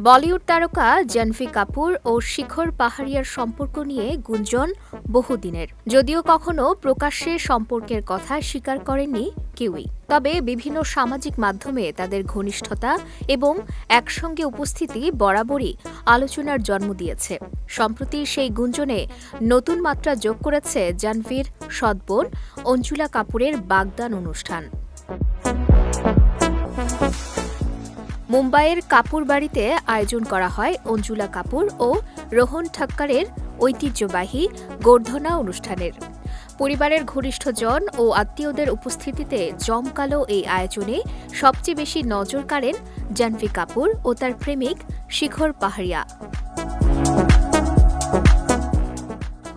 বলিউড তারকা জাহ্নবী কাপুর ও শিখর পাহাড়িয়ার সম্পর্ক নিয়ে গুঞ্জন বহুদিনের। যদিও কখনো প্রকাশ্যে সম্পর্কের কথা স্বীকার করেননি কেউই। তবে বিভিন্ন সামাজিক মাধ্যমে তাদের ঘনিষ্ঠতা এবং একসঙ্গে উপস্থিতি বরাবরই আলোচনার জন্ম দিয়েছে। সম্প্রতি সেই গুঞ্জনে নতুন মাত্রা যোগ করেছে জাহ্নবীর সৎবোন অঞ্জুলা কাপুরের বাগদান অনুষ্ঠান। মুম্বাইয়ের কাপুর বাড়িতে আয়োজন করা হয় অঞ্জুলা কাপুর ও রোহন ঠাক্করের ঐতিহ্যবাহী গোর্ধনা অনুষ্ঠানের। পরিবারের ঘনিষ্ঠজন ও আত্মীয়দের উপস্থিতিতে জমকালো এই আয়োজনে সবচেয়ে বেশি নজর কাড়েন জাহ্নবী কাপুর ও তার প্রেমিক শিখর পাহাড়িয়া।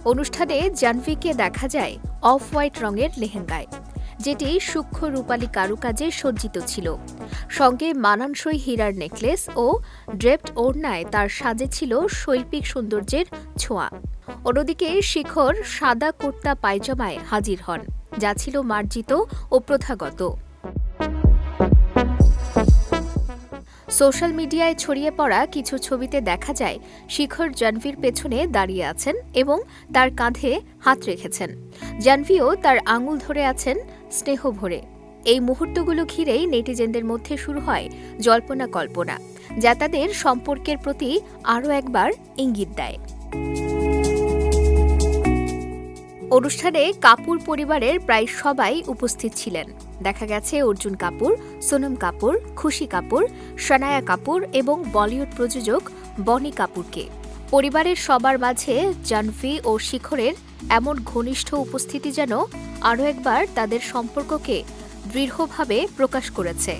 অনুষ্ঠানে জাহ্নবীকে দেখা যায় অফ হোয়াইট রঙের লেহেঙ্গায়। যেটি সূক্ষ্ম রূপালী কারুকাজে সজ্জিত ছিল। সঙ্গে মানানসই হীরার নেকলেস ও ড্রেপড ওড়নায় তার সাজে ছিল শৈল্পিক সৌন্দর্যের ছোঁয়া। অন্যদিকে শিখর সাদা কুর্তা পায়জামায় হাজির হন, যা ছিল মার্জিত ও প্রথাগত। সোশ্যাল মিডিয়ায় ছড়িয়ে পড়া কিছু ছবিতে দেখা যায়, শিখর জানভির পেছনে দাঁড়িয়ে আছেন এবং তার কাঁধে হাত রেখেছেন। জানভিও তার আঙুল ধরে আছেন স্নেহ ভরে। এই মুহূর্তগুলো ঘিরেই নেটিজেনদের মধ্যে শুরু হয় জল্পনা কল্পনা, যা তাদের সম্পর্কের প্রতি আরও একবার ইঙ্গিত দেয়। অনুষ্ঠানে কাপুর পরিবারের প্রায় সবাই উপস্থিত ছিলেন। দেখা গেছে অর্জুন কাপুর, সোনম কাপুর, খুশি কাপুর, সনায়া কাপুর এবং বলিউড প্রযোজক বনি কাপুরকে। পরিবারের সবার মাঝে জানভি ও শিখরের এমন ঘনিষ্ঠ উপস্থিতি যেন আরও একবার তাদের সম্পর্ককে দৃঢ়ভাবে প্রকাশ করেছে।